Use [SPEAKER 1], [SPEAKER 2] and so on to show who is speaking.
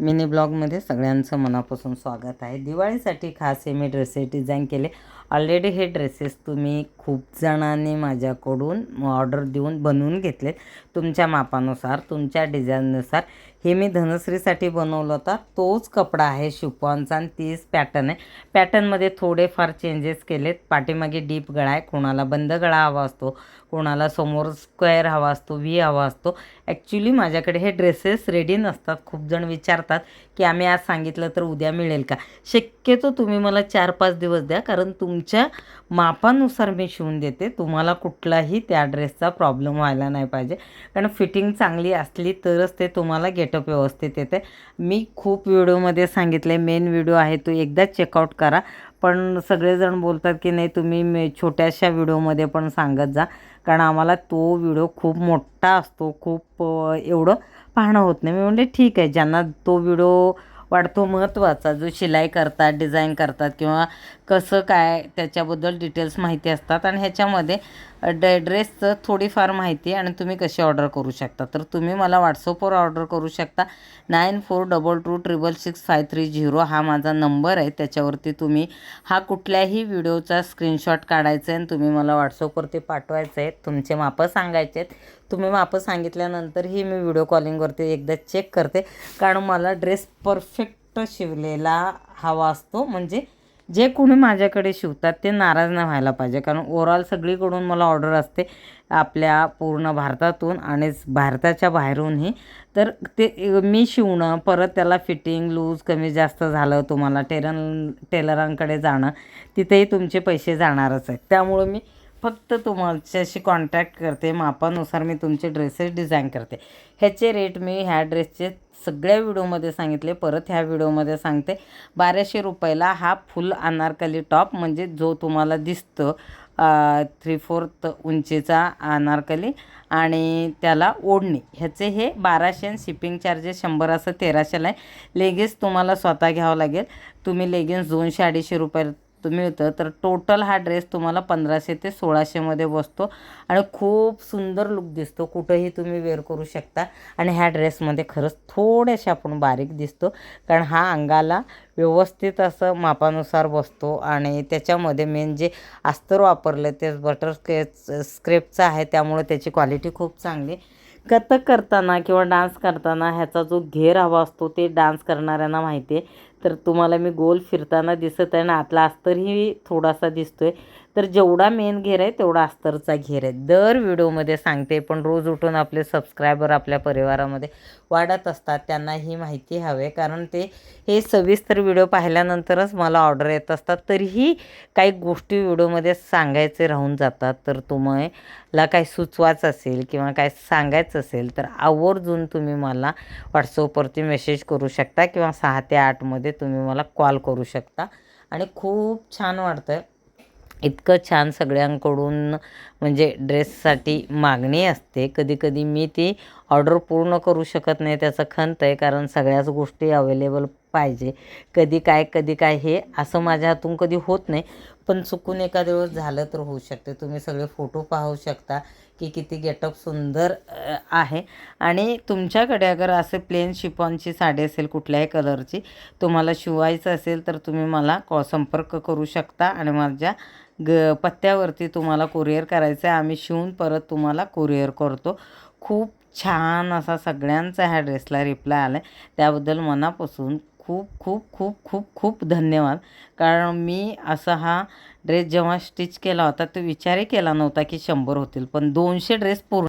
[SPEAKER 1] Mini ब्लॉगमध्ये सगळ्यांचं मनापासून स्वागत आहे. दिवाळीसाठी खास हे मी ड्रेसेस डिझाईन केले. ऑलरेडी हे ड्रेसेस तुम्ही खूप जणांनी माझ्याकडून ऑर्डर देऊन बनवून घेतलेत. तुमच्या मापानुसार तुमच्या डिझाईननुसार. हे मी धनश्रीसाठी बनवलं होता. तोच कपडा आहे शिफॉनचा आणि तीच पॅटर्न आहे. पॅटर्नमध्ये थोडेफार चेंजेस केलेत. पाठीमागे डीप गळा आहे. कोणाला बंद गळा हवा असतो कोणाला समोर स्क्वेअर हवा असतो व्ही हवा असतो. ॲक्च्युली माझ्याकडे हे ड्रेसेस रेडी नसतात. खूप जण विचारतात की आम्ही आज सांगितलं तर उद्या मिळेल का? शक्यतो तुम्ही मला चार पाच दिवस द्या कारण तुम तुमच्या मापानुसार मी शिवून देते. तुम्हाला कुठलाही त्या ड्रेसचा प्रॉब्लेम व्हायला नाही पाहिजे. कारण फिटिंग चांगली असली तरच ते तुम्हाला गेटअप व्यवस्थित येते. मी खूप व्हिडिओमध्ये सांगितले मेन व्हिडिओ आहे तो एकदा चेकआउट करा. पण सगळेजण बोलतात की नाही तुम्ही मे छोट्याशा व्हिडिओमध्ये पण सांगत जा. कारण आम्हाला तो व्हिडिओ खूप मोठा असतो खूप एवढं पाहणं होत नाही. मी म्हणले ठीक आहे ज्यांना तो व्हिडिओ वाढतो महत्त्वाचा. जो शिलाई करतात डिझाईन करतात किंवा कसं काय त्याच्याबद्दल डिटेल्स माहिती असतात. आणि ह्याच्यामध्ये ड ड्रेसचं थोडीफार माहिती आणि तुम्ही कशी ऑर्डर करू शकता. तर तुम्ही मला व्हॉट्सअपवर ऑर्डर करू शकता. Nine four double two triple six five three zero हा माझा नंबर आहे. त्याच्यावरती तुम्ही हा कुठल्याही व्हिडिओचा स्क्रीनशॉट काढायचा आहे आणि तुम्ही मला व्हॉट्सअपवरती पाठवायचं आहे. तुमचे मापं सांगायचे आहेत. तुम्ही मापं सांगितल्यानंतरही मी व्हिडिओ कॉलिंगवरती एकदा चेक करते. कारण मला ड्रेस परफेक्ट शिवलेला हवा असतो. म्हणजे जे कोणी माझ्याकडे शिवतात ते नाराज नाही व्हायला पाहिजे. कारण ओवरऑल सगळीकडून मला ऑर्डर असते आपल्या पूर्ण भारतातून आणि भारताच्या बाहेरूनही. तर ते मी शिवणं परत त्याला फिटिंग लूज कमी जास्त झालं तुम्हाला टेरन टेलरांकडे जाणं तिथेही तुमचे पैसे जाणारच आहेत. त्यामुळं मी फक्त तुमच्याशी कॉन्टॅक्ट करते. मापानुसार मी तुमचे ड्रेसेस डिझाईन करते. ह्याचे रेट मी ह्या ड्रेसचे सगळ्या व्हिडिओमध्ये सांगितले. परत ह्या व्हिडिओमध्ये सांगते. बाराशे रुपयाला हा फुल अनारकली टॉप म्हणजे जो तुम्हाला दिसतो थ्री फोर्थ उंचीचा अनारकली आणि त्याला ओढणी. ह्याचे हे बाराशे आणि शिपिंग चार्जेस शंभर असं तेराशेला आहे. लेगिन्स तुम्हाला स्वतः घ्यावं लागेल. तुम्ही लेगिन्स दोनशे अडीचशे रुपये मिळतं तर टोटल हा ड्रेस तुम्हाला पंधराशे ते सोळाशेमध्ये बसतो. आणि खूप सुंदर लुक दिसतो. कुठंही तुम्ही वेअर करू शकता. आणि ह्या ड्रेसमध्ये खरंच थोड्याशा आपण बारीक दिसतो. कारण हा अंगाला व्यवस्थित असं मापानुसार बसतो. आणि त्याच्यामध्ये मेन जे अस्तर वापरलं ते बटर स्केच स्क्रेपचं आहे त्यामुळे त्याची क्वालिटी खूप चांगली. कथक करताना किंवा डान्स करताना ह्याचा जो घेर हवा असतो ते डान्स करणाऱ्यांना माहिती आहे. तर तुम्हाला मी गोल फिरताना दिसत आहे ना आतला अस्तरही थोडासा दिसतो आहे तर जेवढा मेन घेर आहे तेवढा अस्तरचा घेर आहे. दर व्हिडिओमध्ये सांगते पण रोज उठून आपले सबस्क्रायबर आपल्या परिवारामध्ये वाढत असतात त्यांना ही माहिती हवे. कारण ते हे सविस्तर व्हिडिओ पाहिल्यानंतरच मला ऑर्डर येत असतात. तरीही काही गोष्टी व्हिडिओमध्ये सांगायचे राहून जातात. तर तुम्हाला काही सुचवायचं असेल किंवा काय सांगायचं असेल तर आवर्जून तुम्ही मला व्हॉट्सअपवरती मेसेज करू शकता किंवा सहा ते आठमध्ये तुम्ही मला कॉल करू शकता. आणि खूप छान वाटतं आहे इतकं छान सगळ्यांकडून म्हणजे ड्रेससाठी मागणी असते. कधीकधी मी ती ऑर्डर पूर्ण करू शकत नाही त्याचं खंत आहे कारण सगळ्याच गोष्टी अवेलेबल पाहिजे. कधी काय कधी काय हे असं माझ्या हातून कधी होत नाही. पण चुकून एखाद्या वेळेस झालं तर होऊ शकते. तुम्ही सगळे फोटो पाहू शकता की किती गेटअप सुंदर आहे. आणि तुमच्याकडे अगर असे प्लेन शिफॉनची साडी असेल कुठल्याही कलरची तुम्हाला शिवायचं असेल तर तुम्ही मला कॉ संपर्क करू शकता आणि माझ्या ग पत्त्यावरती तुम्हाला कुरिअर करायचं आहे आम्ही शिवून परत तुम्हाला कुरिअर करतो. खूप छान असा सगळ्यांचा ह्या ड्रेसला रिप्लाय आला आहे त्याबद्दल मनापासून खूप खूप खूप खूप खूप धन्यवाद. कारण मी असा हा ड्रेस जेव्हा स्टिच केला होता तो विचारही केला नव्हता की शंभर होतील. पण दोनशे ड्रेस पूर्ण